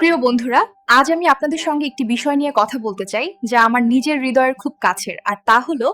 প্রিয় বন্ধুরা, আজ আমি আপনাদের সঙ্গে একটি বিষয় নিয়ে কথা বলতে চাই, যা আমার নিজের হৃদয়ের খুব কাছের, আর তা হলো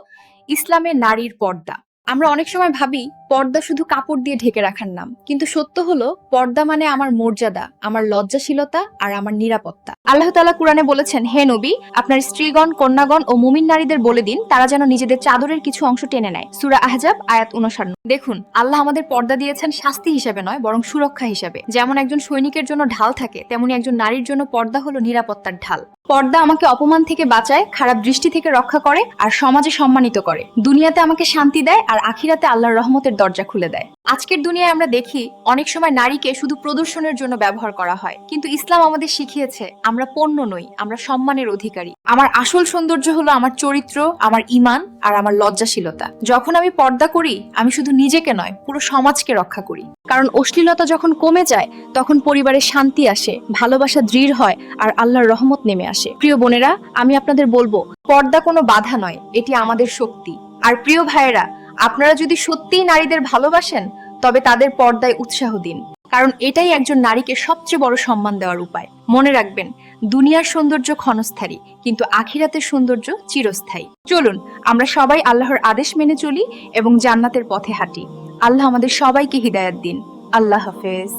ইসলামের নারীর পর্দা। আমরা অনেক সময় ভাবি পর্দা শুধু কাপড় দিয়ে ঢেকে রাখার নাম। কিন্তু সত্য হলো, পর্দা মানে আমার মর্যাদা, আমার লজ্জাশীলতা আর আমার নিরাপত্তা। আল্লাহ তালা কুরআনে বলেছেন, হে নবী, আপনার স্ত্রীগণ, কন্যাগণ ও মুমিন নারীদের বলে দিন, তারা যেন নিজেদের চাদরের কিছু অংশ টেনে নেয়। সূরা আহজাব, আয়াত 59 দেখুন, আল্লাহ আমাদের পর্দা দিয়েছেন শাস্তি হিসেবে নয়, বরং সুরক্ষা হিসেবে। যেমন একজন সৈনিকের জন্য ঢাল থাকে, তেমনি একজন নারীর জন্য পর্দা হলো নিরাপত্তার ঢাল। পর্দা আমাকে অপমান থেকে বাঁচায়, খারাপ দৃষ্টি থেকে রক্ষা করে, আর সমাজে সম্মানিত করে। দুনিয়াতে আমাকে শান্তি দেয়, আর আখিরাতে আল্লাহর রহমতের দরজা খুলে দেয়। আজকের দুনিয়ায় আমরা দেখি অনেক সময় নারীকে শুধু প্রদর্শনের জন্য ব্যবহার করা হয়। কিন্তু ইসলাম আমাদের শিখিয়েছে, আমরা পণ্য নই, আমরা সম্মানের অধিকারী। আমার আসল সৌন্দর্য হলো আমার চরিত্র, আমার ইমান আর আমার লজ্জাশীলতা। যখন আমি পর্দা করি, আমি শুধু নিজেকে নয়, পুরো সমাজকে রক্ষা করি। কারণ অশ্লীলতা যখন কমে যায়, তখন পরিবারে শান্তি আসে, ভালোবাসা দৃঢ় হয় আর আল্লাহর রহমত নেমে আসে। প্রিয় বোনেরা, আমি আপনাদের বলব, পর্দা কোনো বাধা নয়, এটি আমাদের শক্তি। আর প্রিয় ভাইয়েরা আপনারা যদি সত্যিই নারীদের ভালোবাসেন, তবে তাদের পর্দায় উৎসাহ দিন। কারণ এটাই একজন নারীকে সবচেয়ে বড় সম্মান দেওয়ার উপায়। মনে রাখবেন, দুনিয়ার সৌন্দর্য ক্ষণস্থায়ী, কিন্তু আখিরাতের সৌন্দর্য চিরস্থায়ী। চলুন, আমরা সবাই আল্লাহর আদেশ মেনে চলি এবং জান্নাতের পথে হাঁটি। আল্লাহ আমাদের সবাইকে হিদায়াত দিন। আল্লাহ হাফেজ।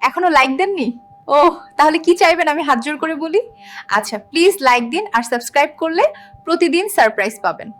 এখনও লাইক দেননি? ও তাহলে কি চাইবেন আমি হাত জোর করে বলি? আচ্ছা প্লিজ লাইক দিন আর সাবস্ক্রাইব করলে প্রতিদিন সারপ্রাইজ পাবেন।